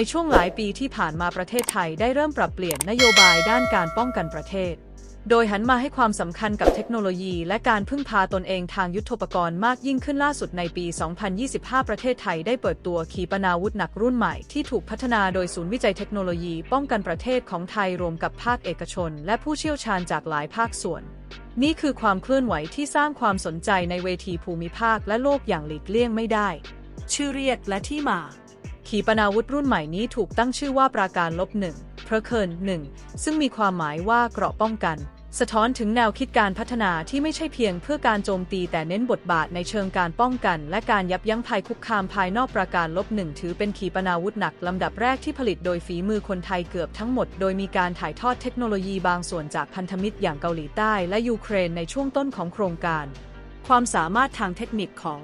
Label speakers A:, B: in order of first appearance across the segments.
A: ในช่วงหลายปีที่ผ่านมาประเทศไทยได้เริ่มปรับเปลี่ยนนโยบายด้านการป้องกันประเทศ โดยหันมาให้ความสำคัญกับเทคโนโลยี และการพึ่งพาตนเองทางยุทธปกรณ์มากยิ่งขึ้นล่าสุดในปี 2025 ประเทศไทยได้เปิดตัวขีปนาวุธหนักรุ่นใหม่ที่ถูกพัฒนาโดยศูนย์วิจัยเทคโนโลยีป้องกันประเทศของไทยรวมกับภาคเอกชน และผู้เชี่ยวชาญจากหลายภาคส่วน นี่คือความเคลื่อนไหวที่สร้างความสนใจในเวทีภูมิภาคและโลกอย่างหลีกเลี่ยงไม่ได้ ชื่อเรียกและที่มา ขีปนาวุธรุ่นใหม่นี้ถูกตั้งชื่อว่าปราการลบหนึ่งเพอเคินหนึ่งซึ่งมีความหมายว่าเกราะป้องกัน สะท้อนถึงแนวคิดการพัฒนาที่ไม่ใช่เพียงเพื่อการโจมตีแต่เน้นบทบาทในเชิงการป้องกัน และการยับยั้งภัยคุกคามภายนอกปราการลบหนึ่งถือเป็นขีปนาวุธหนักลำดับแรกที่ผลิตโดยฝีมือคนไทยเกือบทั้งหมด โดยมีการถ่ายทอดเทคโนโลยีบางส่วนจากพันธมิตรอย่างเกาหลีใต้และยูเครนในช่วงต้นของโครงการ ความสามารถทางเทคนิคของ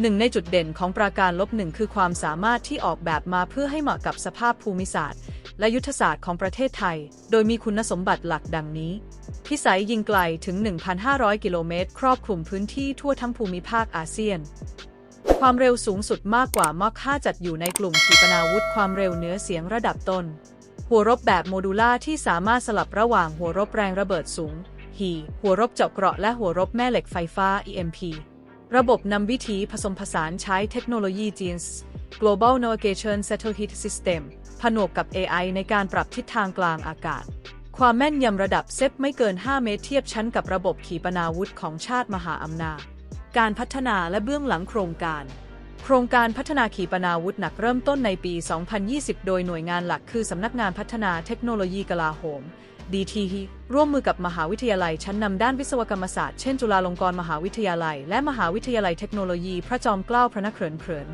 A: หนึ่งในจุดเด่นของปราการลบหนึ่งคือความสามารถที่ออกแบบมาเพื่อให้เหมาะกับสภาพภูมิศาสตร์ และยุทธศาสตร์ของประเทศไทย โดยมีคุณสมบัติหลักดังนี้ พิสัยยิงไกลถึง 1,500 กิโลเมตร ครอบคลุมพื้นที่ทั่วทั้งภูมิภาคอาเซียน ความเร็วสูงสุดมากกว่ามอก5จัดอยู่ในกลุ่มขีปนาวุธความเร็วเนื้อเสียงระดับต้น หัวรบแบบโมดูล่าที่สามารถสลับระหว่างหัวรบแรงระเบิดสูง HE หัวรบเจาะเกราะและหัวรบแม่เหล็กไฟฟ้า EMP ระบบนำวิธีผสมผสานใช้เทคโนโลยี GENS Global Navigation Satellite System ผนวกกับ AI ในการปรับทิศทางกลางอากาศ ความแม่นยำระดับเซฟไม่เกิน 5 เมตรเทียบชั้นกับระบบขีปนาวุธของชาติมหาอำนาจ การพัฒนาและเบื้องหลังโครงการ โครงการพัฒนาขีปนาวุธหนักเริ่มต้นในปี 2020 โดยหน่วยงานหลักคือสำนักงานพัฒนาเทคโนโลยีกลาโหม DTH ร่วมมือกับมหาวิทยาลัยชั้นนำด้านวิศวกรรมศาสตร์ เช่น จุฬาลงกรณ์มหาวิทยาลัย และมหาวิทยาลัยเทคโนโลยี พระจอมเกล้าพระนครเขิน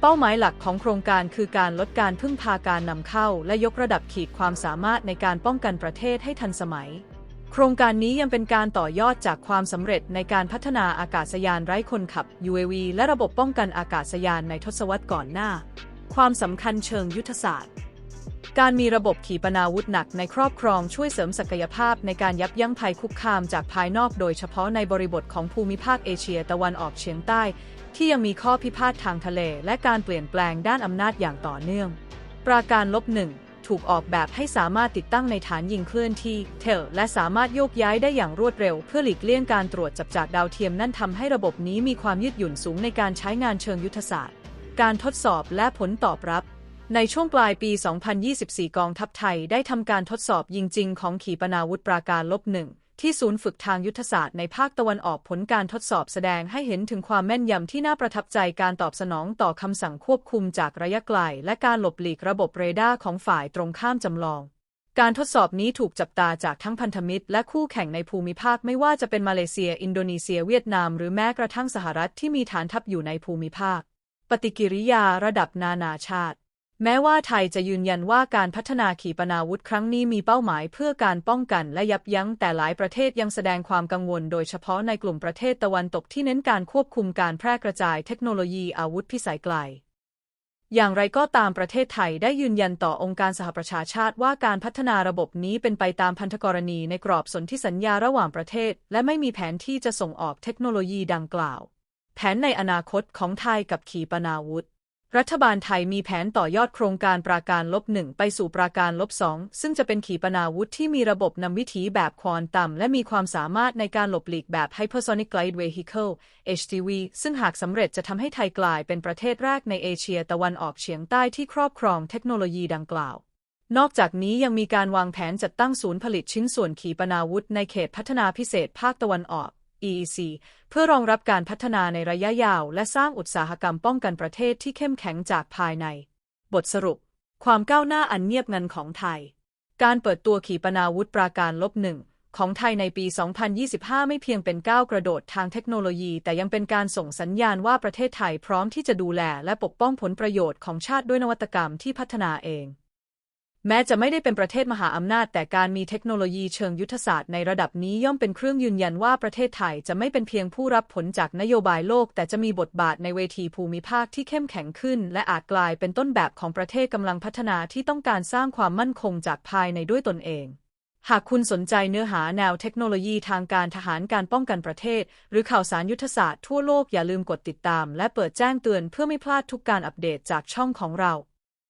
A: เป้าหมายหลักของโครงการคือการลดการพึ่งพาการนำเข้า และยกระดับขีดความสามารถในการป้องกันประเทศให้ทันสมัย โครงการนี้ยังเป็นการต่อยอดจากความสำเร็จในการพัฒนาอากาศยานไร้คนขับ UAV และระบบป้องกันอากาศยานในทศวรรษก่อนหน้า ความสำคัญเชิงยุทธศาสตร์ การมีระบบขีปนาวุธหนักในครอบครองช่วยเสริมศักยภาพในการยับยั้งภัยคุกคามจากภายนอกโดยเฉพาะในบริบทของภูมิภาคเอเชียตะวันออกเฉียงใต้ ที่ยังมีข้อพิพาททางทะเล และการเปลี่ยนแปลงด้านอำนาจอย่างต่อเนื่อง ปราการลบหนึ่ง ถูกออกแบบให้สามารถติดตั้งในฐานยิงเคลื่อนที่เทลและสามารถโยกย้ายได้อย่างรวดเร็ว เพื่อหลีกเลี่ยงการตรวจจับจากดาวเทียมนั่นทำให้ระบบนี้มีความยืดหยุ่นสูงในการใช้งานเชิงยุทธศาสตร์ การทดสอบและผลตอบรับในช่วงปลายปี 2024 กองทัพไทยได้ทำการทดสอบยิงจริงของขีปนาวุธปราการลบหนึ่ง ที่ศูนย์ฝึกทางยุทธศาสตร์ในภาคตะวันออกผลการทดสอบแสดงให้เห็นถึงความแม่นยำที่น่าประทับใจการตอบสนองต่อคำสั่งควบคุมจากระยะไกล และการหลบหลีกระบบเรดาร์ของฝ่ายตรงข้ามจำลอง การทดสอบนี้ถูกจับตาจากทั้งพันธมิตร และคู่แข่งในภูมิภาคไม่ว่าจะเป็นมาเลเซีย อินโดนีเซีย เวียดนาม หรือแม้กระทั่งสหรัฐที่มีฐานทัพอยู่ในภูมิภาค ปฏิกิริยาระดับนานาชาติ แม้ว่าไทยจะยืนยันว่าการพัฒนาขีปนาวุธครั้งนี้มีเป้าหมายเพื่อการป้องกันและยับยั้งแต่หลายประเทศยังแสดงความกังวลโดยเฉพาะในกลุ่มประเทศตะวันตกที่เน้นการควบคุมการแพร่กระจายเทคโนโลยีอาวุธพิสัยไกล อย่างไรก็ตามประเทศไทยได้ยืนยันต่อองค์การสหประชาชาติว่าการพัฒนาระบบนี้เป็นไปตามพันธกรณีในกรอบสนธิสัญญาระหว่างประเทศ และไม่มีแผนที่จะส่งออกเทคโนโลยีดังกล่าว แผนในอนาคตของไทยกับขีปนาวุธ รัฐบาลไทยมีแผนต่อยอดโครงการปราการลบหนึ่งไปสู่ปราการลบสองซึ่งจะเป็นขีปนาวุธที่มีระบบนำวิถีแบบควอนตัมและมีความสามารถในการหลบหลีกแบบ Hypersonic Glide Vehicle HTV ซึ่งหากสำเร็จจะทำให้ไทยกลายเป็นประเทศแรกในเอเชียตะวันออกเฉียงใต้ที่ครอบครองเทคโนโลยีดังกล่าว นอกจากนี้ยังมีการวางแผนจัดตั้งศูนย์ผลิตชิ้นส่วนขีปนาวุธในเขตพัฒนาพิเศษภาคตะวันออก EEC เพื่อรองรับการพัฒนาในระยะยาว และสร้างอุตสาหกรรมป้องกันประเทศที่เข้มแข็งจากภายใน บทสรุป ความก้าวหน้าอันเงียบงันของไทย การเปิดตัวขีปนาวุธปราการลบหนึ่งของไทยในปี 2025 ไม่เพียงเป็นก้าวกระโดดทางเทคโนโลยี แต่ยังเป็นการส่งสัญญาณว่าประเทศไทยพร้อมที่จะดูแลและปกป้องผลประโยชน์ของชาติด้วยนวัตกรรมที่พัฒนาเอง แม้จะไม่ได้เป็นประเทศมหาอำนาจ แต่การมีเทคโนโลยีเชิงยุทธศาสตร์ในระดับนี้ย่อมเป็นเครื่องยืนยันว่าประเทศไทยจะไม่เป็นเพียงผู้รับผลจากนโยบายโลก แต่จะมีบทบาทในเวทีภูมิภาคที่เข้มแข็งขึ้น และอาจกลายเป็นต้นแบบของประเทศกำลังพัฒนาที่ต้องการสร้างความมั่นคงจากภายในด้วยตนเอง หากคุณสนใจเนื้อหาแนวเทคโนโลยีทางการทหารการป้องกันประเทศ หรือข่าวสารยุทธศาสตร์ทั่วโลกอย่าลืมกดติดตาม และเปิดแจ้งเตือนเพื่อไม่พลาดทุกการอัปเดตจากช่องของเรา